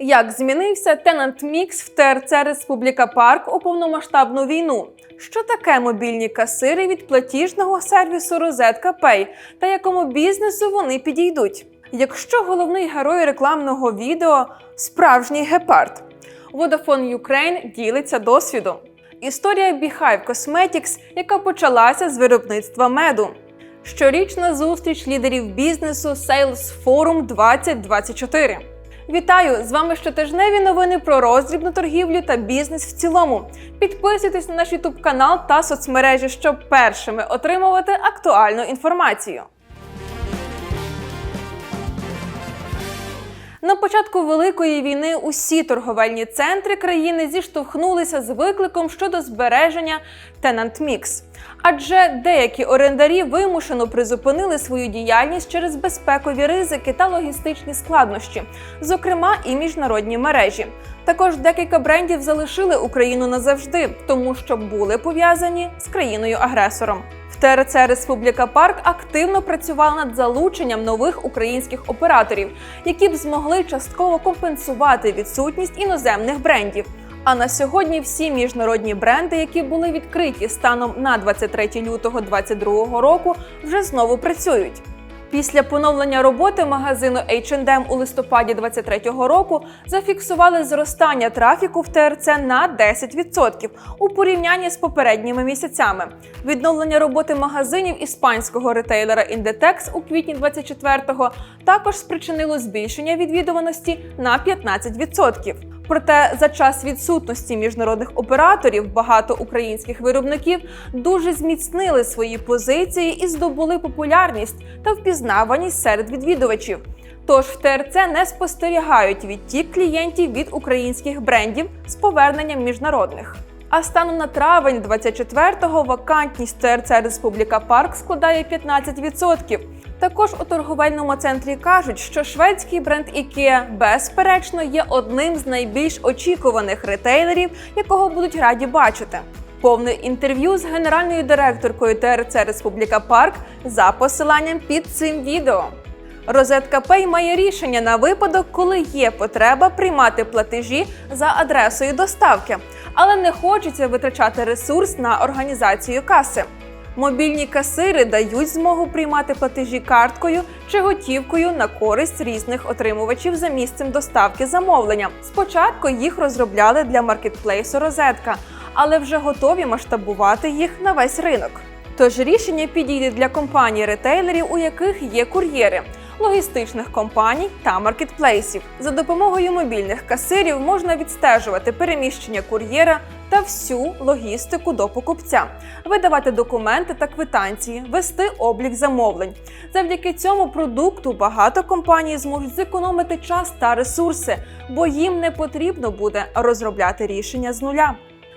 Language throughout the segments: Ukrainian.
Як змінився Tenant Mix в ТРЦ Республіка Парк у повномасштабну війну? Що таке мобільні касири від платіжного сервісу Розетка Pay та якому бізнесу вони підійдуть? Якщо головний герой рекламного відео справжній гепард, Vodafone Ukraine ділиться досвідом. Історія Beehive Cosmetics, яка почалася з виробництва меду. Щорічна зустріч лідерів бізнесу Sales Forum 2024. Вітаю! З вами щотижневі новини про роздрібну торгівлю та бізнес в цілому. Підписуйтесь на наш ютуб канал та соцмережі, щоб першими отримувати актуальну інформацію. На початку великої війни усі торговельні центри країни зіштовхнулися з викликом щодо збереження Mix. Адже деякі орендарі вимушено призупинили свою діяльність через безпекові ризики та логістичні складнощі, зокрема і міжнародні мережі. Також декілька брендів залишили Україну назавжди, тому що були пов'язані з країною-агресором. В ТРЦ Республіка Парк активно працювала над залученням нових українських операторів, які б змогли частково компенсувати відсутність іноземних брендів. А на сьогодні всі міжнародні бренди, які були відкриті станом на 23 лютого 2022 року, вже знову працюють. Після поновлення роботи магазину H&M у листопаді 2023 року зафіксували зростання трафіку в ТРЦ на 10% у порівнянні з попередніми місяцями. Відновлення роботи магазинів іспанського ретейлера Inditex у квітні 24-го також спричинило збільшення відвідуваності на 15%. Проте за час відсутності міжнародних операторів багато українських виробників дуже зміцнили свої позиції і здобули популярність та впізнаваність серед відвідувачів. Тож в ТРЦ не спостерігають відтік клієнтів від українських брендів з поверненням міжнародних. А станом на травень 24-го вакантність ТРЦ Республіка Парк складає 15%. Також у торговельному центрі кажуть, що шведський бренд IKEA безперечно є одним з найбільш очікуваних ретейлерів, якого будуть раді бачити. Повне інтерв'ю з генеральною директоркою ТРЦ Республіка Парк за посиланням під цим відео. Розетка Pay має рішення на випадок, коли є потреба приймати платежі за адресою доставки, але не хочеться витрачати ресурс на організацію каси. Мобільні касири дають змогу приймати платежі карткою чи готівкою на користь різних отримувачів за місцем доставки замовлення. Спочатку їх розробляли для маркетплейсу Розетка, але вже готові масштабувати їх на весь ринок. Тож рішення підійде для компаній ретейлерів, у яких є кур'єри, логістичних компаній та маркетплейсів. За допомогою мобільних касирів можна відстежувати переміщення кур'єра та всю логістику до покупця, видавати документи та квитанції, вести облік замовлень. Завдяки цьому продукту багато компаній зможуть зекономити час та ресурси, бо їм не потрібно буде розробляти рішення з нуля.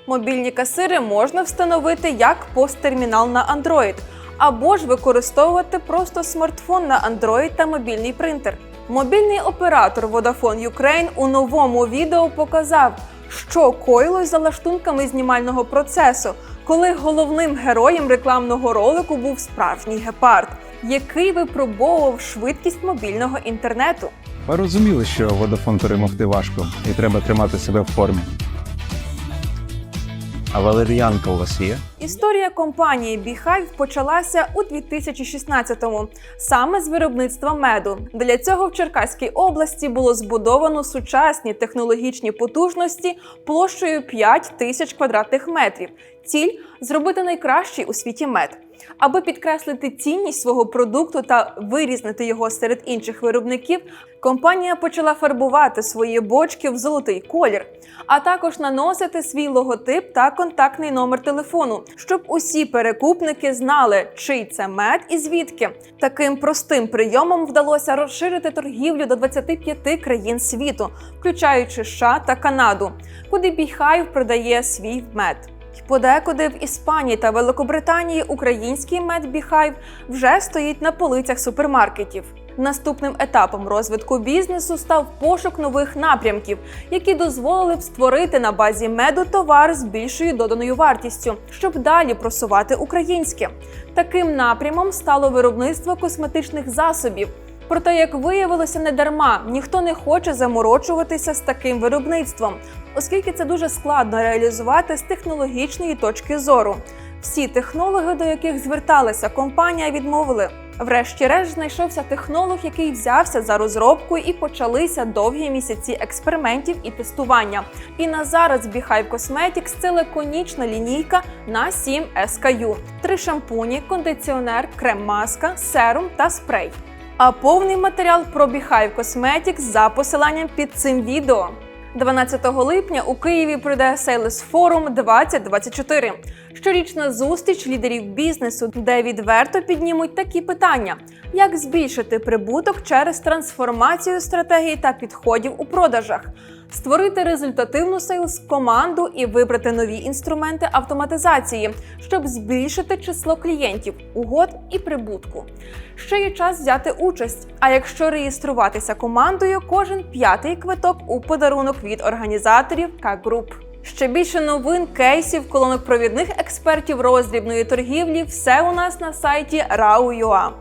Мобільні касири можна встановити як посттермінал на Android, або ж використовувати просто смартфон на Android та мобільний принтер. Мобільний оператор Vodafone Ukraine у новому відео показав, що коїлось за лаштунками знімального процесу, коли головним героєм рекламного ролику був справжній гепард, який випробовував швидкість мобільного інтернету. Ми розуміли, що водофон перемогти важко і треба тримати себе в формі. А валеріанка у вас є? Історія компанії Beehive почалася у 2016-му, саме з виробництва меду. Для цього в Черкаській області було збудовано сучасні технологічні потужності площею 5 тисяч квадратних метрів. Ціль зробити найкращий у світі мед. Аби підкреслити цінність свого продукту та вирізнити його серед інших виробників, компанія почала фарбувати свої бочки в золотий колір, а також наносити свій логотип та контактний номер телефону, щоб усі перекупники знали, чий це мед і звідки. Таким простим прийомом вдалося розширити торгівлю до 25 країн світу, включаючи США та Канаду, куди Beehive продає свій мед. Подекуди в Іспанії та Великобританії український мед Beehive вже стоїть на полицях супермаркетів. Наступним етапом розвитку бізнесу став пошук нових напрямків, які дозволили б створити на базі меду товар з більшою доданою вартістю, щоб далі просувати українське. Таким напрямом стало виробництво косметичних засобів. Проте, як виявилося, не дарма ніхто не хоче заморочуватися з таким виробництвом, оскільки це дуже складно реалізувати з технологічної точки зору. Всі технологи, до яких зверталася компанія, відмовили. Врешті-решт знайшовся технолог, який взявся за розробку, і почалися довгі місяці експериментів і тестування. І на зараз Beehive Cosmetics – це лаконічна лінійка на 7 SKU. три шампуні, кондиціонер, крем-маска, серум та спрей. А повний матеріал про Beehive Cosmetics за посиланням під цим відео. 12 липня у Києві пройде Sales Forum 2024 – щорічна зустріч лідерів бізнесу, де відверто піднімуть такі питання: як збільшити прибуток через трансформацію стратегії та підходів у продажах, створити результативну сейлс команду і вибрати нові інструменти автоматизації, щоб збільшити число клієнтів, угод і прибутку. Ще є час взяти участь. А якщо реєструватися командою, кожен п'ятий квиток у подарунок від організаторів К-Груп. Ще більше новин, кейсів, колонок провідних експертів роздрібної торгівлі все у нас на сайті RAU.ua.